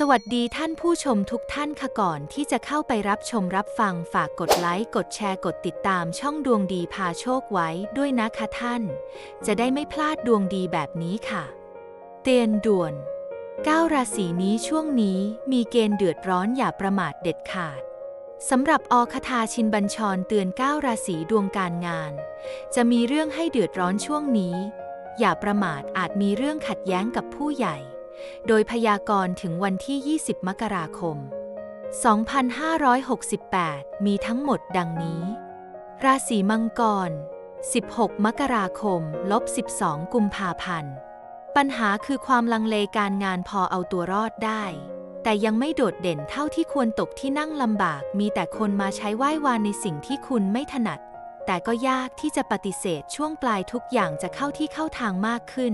สวัสดีท่านผู้ชมทุกท่านค่ะก่อนที่จะเข้าไปรับชมรับฟังฝากกดไลค์ กดแชร์กดติดตามช่องดวงดีพาโชคไว้ด้วยนะคะท่าน จะได้ไม่พลาดดวงดีแบบนี้ค่ะ เตือนด่วน9ราศีนี้ช่วงนี้มีเกณฑ์เดือดร้อนอย่าประมาทเด็ดขาดสำหรับอคทาชินบัญชรเตือน9ราศีดวงการงาน จะมีเรื่องให้เดือดร้อนช่วงนี้ อย่าประมาทอาจมีเรื่องขัดแย้งกับผู้ใหญ่ โดยพยากรณ์ถึงวันที่ 20 มกราคม 2568 มีทั้งหมดดังนี้ ราศีมังกร 16 มกราคมลบ12 กุมภาพันธ์ ปัญหาคือความลังเลการงานพอเอาตัวรอดได้ แต่ยังไม่โดดเด่นเท่าที่ควรตกที่นั่งลำบาก มีแต่คนมาใช้ไหว้วานในสิ่งที่คุณไม่ถนัด แต่ก็ยากที่จะปฏิเสธช่วงปลายทุกอย่างจะเข้าที่เข้าทางมากขึ้น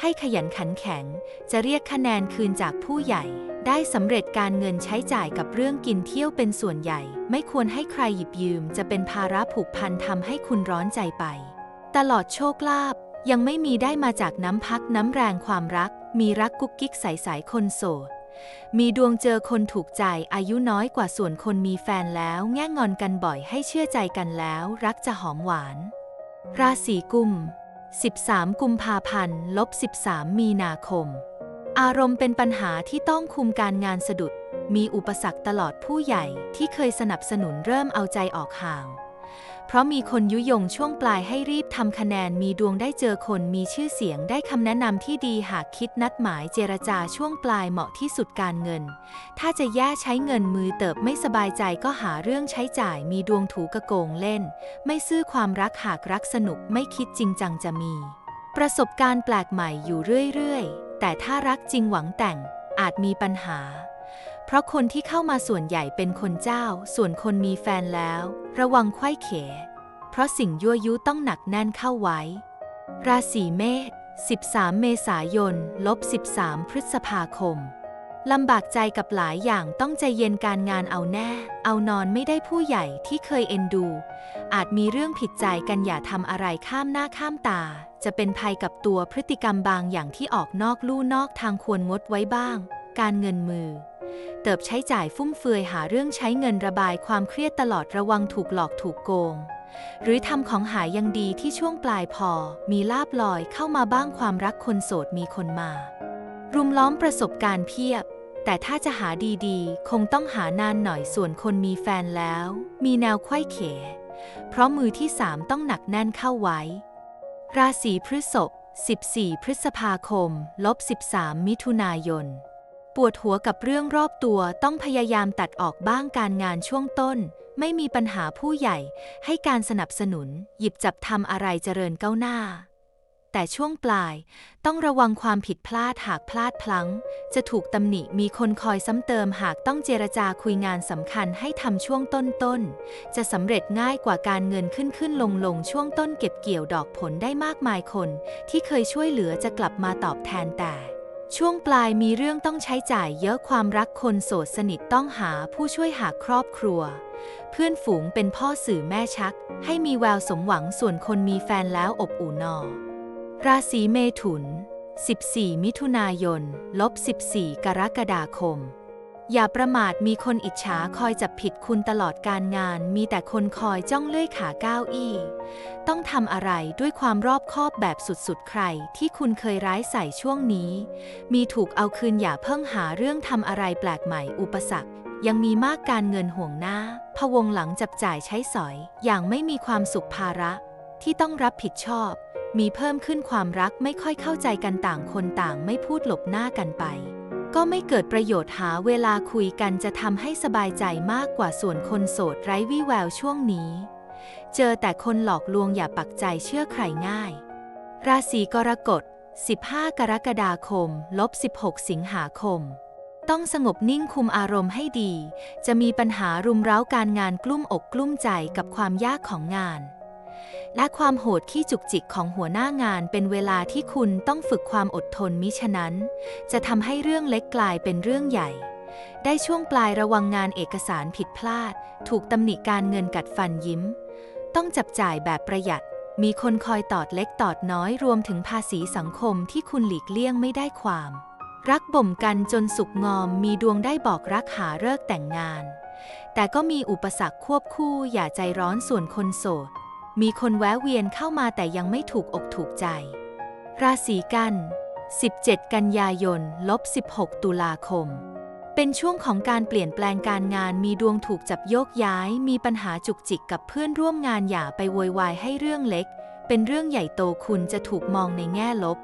ให้ขยันขันแข็ง จะเรียกคะแนนคืนจากผู้ใหญ่ ได้สำเร็จการเงินใช้จ่ายกับเรื่องกินเที่ยวเป็นส่วนใหญ่ ไม่ควรให้ใครหยิบยืม จะเป็นภาระผูกพันทำให้คุณร้อนใจไป ตลอดโชคลาภยังไม่มีได้มาจากน้ำพักน้ำแรงความรัก มีรักกุ๊กกิ๊กใสๆคนโสด มีดวงเจอคนถูกใจอายุน้อยกว่าส่วนคนมีแฟนแล้วแง่งอนกันบ่อยให้เชื่อใจกันแล้ว รักจะหอมหวาน ราศีกุม 13 กุมภาพันธ์ลบ 13 มีนาคม อารมณ์เป็นปัญหาที่ต้องคุมการงานสะดุด มีอุปสรรคตลอดผู้ใหญ่ที่เคยสนับสนุนเริ่มเอาใจออกห่าง เพราะมีคนยุยงช่วงปลายให้รีบทำคะแนนมีดวงได้เจอคนมีชื่อเสียงได้คำแนะนำที่ดีหากคิดนัดหมายเจรจาช่วงปลายเหมาะที่สุดการเงิน ถ้าจะแย่ใช้เงินมือเติบไม่สบายใจก็หาเรื่องใช้จ่ายมีดวงถูกระโกงเล่น ไม่ซื่อความรักหากรักสนุกไม่คิดจริงจังจะมี ประสบการณ์แปลกใหม่อยู่เรื่อยๆ แต่ถ้ารักจริงหวังแต่งอาจมีปัญหา เพราะคนที่เข้ามาส่วนใหญ่เป็นคนเจ้า ส่วนคนมีแฟนแล้ว ระวังไข้เข เพราะสิ่งยั่วยุต้องหนักแน่นเข้าไว้ ราศีเมษ 13 เมษายน ลบ 13 พฤษภาคมลำบากใจกับหลายอย่างต้องใจเย็นการงานเอาแน่ เอานอนไม่ได้ผู้ใหญ่ที่เคยเอ็นดู อาจมีเรื่องผิดใจกันอย่าทำอะไรข้ามหน้าข้ามตา จะเป็นภัยกับตัวพฤติกรรมบางอย่างที่ออกนอกลู่นอกทางควรงดไว้บ้าง การเงินมือ เติบใช้จ่ายฟุ่มเฟือยหาเรื่องใช้เงินระบายความเครียดตลอดระวังถูกหลอกถูกโกง หรือทำของหายยังดีที่ช่วงปลายพอ มีลาบลอยเข้ามาบ้างความรักคนโสดมีคนมา รุมล้อมประสบการณ์เพียบ แต่ถ้าจะหาดีๆ คงต้องหานานหน่อยส่วนคนมีแฟนแล้ว มีแนวไขว้เข เพราะมือที่สามต้องหนักแน่นเข้าไว้ ราศีพฤษภ14 พฤษภาคม ลบ 13 มิถุนายน ปวดหัวกับเรื่องรอบตัวต้องพยายามตัดออกบ้างการงานช่วงต้น ไม่มีปัญหาผู้ใหญ่ ให้การสนับสนุน หยิบจับทำอะไรเจริญก้าวหน้า แต่ช่วงปลายต้องระวังความผิดพลาดหากพลาดพลั้ง จะถูกตำหนิมีคนคอยซ้ำเติมหากต้องเจรจาคุยงานสำคัญให้ทำช่วงต้นๆจะสำเร็จง่ายกว่าการเงินขึ้นขึ้นลงลงช่วงต้นเก็บเกี่ยวดอกผลได้มากมายคน ที่เคยช่วยเหลือจะกลับมาตอบแทนแต่ ช่วงปลายมีเรื่องต้องใช้จ่ายเยอะความรักคนโสดสนิทต้องหาผู้ช่วยหาครอบครัว เพื่อนฝูงเป็นพ่อสื่อแม่ชัก ให้มีแววสมหวังส่วนคนมีแฟนแล้วอบอุ่นนอ ราศีเมถุน 14 มิถุนายน ลบ 14 กรกฎาคม อย่าประมาทมีคนอิจฉาคอยจับผิดคุณตลอดการงาน มีแต่คนคอยจ้องเลื่อยขาก้าวอี้ ต้องทำอะไรด้วยความรอบคอบแบบสุดๆ ใคร ที่คุณเคยร้ายใส่ช่วงนี้ มีถูกเอาคืนอย่าเพิ่งหาเรื่องทำอะไรแปลกใหม่อุปสรรคยังมีมากการเงินห่วงหน้าพะวงหลังจับจ่ายใช้สอย อย่างไม่มีความสุขภาระ ที่ต้องรับผิดชอบ มีเพิ่มขึ้นความรักไม่ค่อยเข้าใจกันต่างคนต่างไม่พูดหลบหน้ากันไป ก็ไม่เกิดประโยชน์หาเวลาคุยกันจะทำให้สบายใจมากกว่าส่วนคนโสดไร้วี่แววช่วงนี้ เจอแต่คนหลอกลวงอย่าปักใจเชื่อใครง่าย ราศีกรกฎ 15 กรกฎาคม ลบ 16 สิงหาคม ต้องสงบนิ่งคุมอารมณ์ให้ดี จะมีปัญหารุมเร้าการงานกลุ้มอกกลุ้มใจกับความยากของงาน และความโหดขี้จุกจิกของหัวหน้างานเป็นเวลาที่คุณต้องฝึกความอดทนมิฉะนั้น จะทำให้เรื่องเล็กกลายเป็นเรื่องใหญ่ ได้ช่วงปลายระวังงานเอกสารผิดพลาด ถูกตำหนิการเงินกัดฟันยิ้ม ต้องจับจ่ายแบบประหยัด มีคนคอยตอดเล็กตอดน้อยรวมถึงภาษีสังคมที่คุณหลีกเลี่ยงไม่ได้ความ รักบ่มกันจนสุกงอมมีดวงได้บอกรักหาเลิกแต่งงาน แต่ก็มีอุปสรรคควบคู่อย่าใจร้อนส่วนคนโสด มีคนแวะเวียนเข้ามาแต่ยังไม่ถูกอกถูกใจ ราศีกัน 17 กันยายนลบ16 ตุลาคม เป็นช่วงของการเปลี่ยนแปลงการงานมีดวงถูกจับโยกย้าย มีปัญหาจุกจิกกับเพื่อนร่วมงานอย่าไปโวยวายให้เรื่องเล็ก เป็นเรื่องใหญ่โตคุณจะถูกมองในแง่ลบ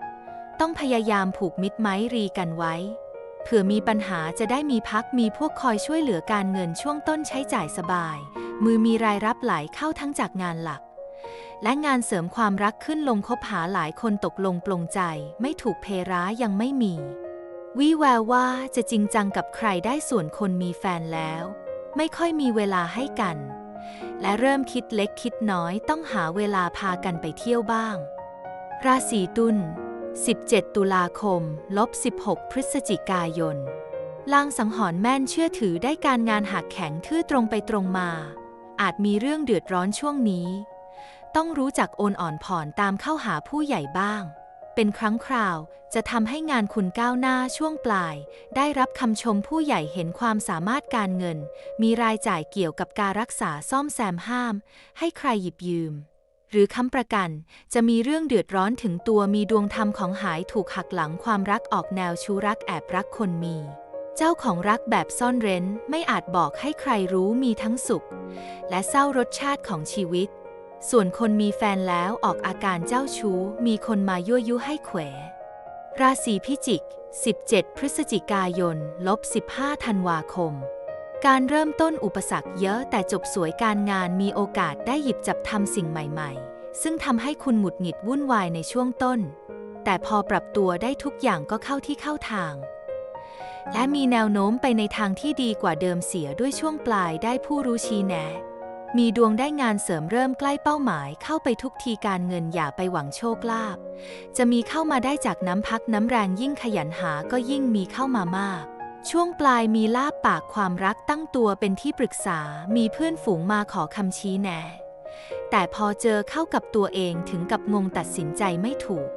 ต้องพยายามผูกมิตรไม้รีกันไว้เผื่อมีปัญหาจะได้มีพักมีพวกคอยช่วยเหลือการเงินช่วงต้นใช้จ่ายสบาย มือมีรายรับไหลเข้าทั้งจากงานหลัก และงานเสริมความรักขึ้นลงคบหาหลายคนตกลงปลงใจ ไม่ถูกเพร้ายังไม่มี วิแววว่าจะจริงจังกับใครได้ส่วนคนมีแฟนแล้ว ไม่ค่อยมีเวลาให้กัน และเริ่มคิดเล็กคิดน้อยต้องหาเวลาพากันไปเที่ยวบ้าง ราศีตุล17 ตุลาคมลบ16 พฤศจิกายนลางสังหรณ์แม่นเชื่อถือได้การงานหักแข็งทื่อตรงไปตรงมา อาจมีเรื่องเดือดร้อนช่วงนี้ ต้องรู้จักโอนอ่อนผ่อนตามเข้าหาผู้ใหญ่บ้าง เป็นครั้งคราวจะทำให้งานคุณก้าวหน้าช่วงปลาย ได้รับคำชมผู้ใหญ่เห็นความสามารถการเงิน มีรายจ่ายเกี่ยวกับการรักษาซ่อมแซมห้าม ให้ใครหยิบยืม หรือค้ำประกันจะมีเรื่องเดือดร้อนถึงตัวมีดวงธรรมของหายถูกหักหลังความรักออกแนวชูรักแอบรักคนมีเจ้าของรักแบบซ่อนเร้นไม่อาจบอกให้ใครรู้มีทั้งสุข และเศร้ารสชาติของชีวิต ส่วนคนมีแฟนแล้วออกอาการเจ้าชู้ มีคนมายั่วยุให้แขว ราศีพิจิก 17 พฤศจิกายน ลบ 15 ธันวาคม การเริ่มต้นอุปสรรคเยอะแต่จบสวยการงานมีโอกาสได้หยิบจับทำสิ่งใหม่ๆ ซึ่งทำให้คุณหมุดหงิดวุ่นวายในช่วงต้น แต่พอปรับตัวได้ทุกอย่างก็เข้าที่เข้าทาง และมีแนวโน้มไปในทางที่ดีกว่าเดิมเสียด้วยช่วงปลายได้ผู้รู้ชี้แนะ มีดวงได้งานเสริมเริ่มใกล้เป้าหมายเข้าไปทุกทีการเงินอย่าไปหวังโชคลาภจะมีเข้ามาได้จากน้ำพักน้ำแรงยิ่งขยันหาก็ยิ่งมีเข้ามามาก ช่วงปลายมีลาบปากความรักตั้งตัวเป็นที่ปรึกษา มีเพื่อนฝูงมาขอคำชี้แนะ แต่พอเจอเข้ากับตัวเองถึงกับงงตัดสินใจไม่ถูก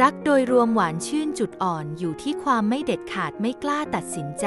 รักโดยรวมหวานชื่นจุดอ่อนอยู่ที่ความไม่เด็ดขาดไม่กล้าตัดสินใจ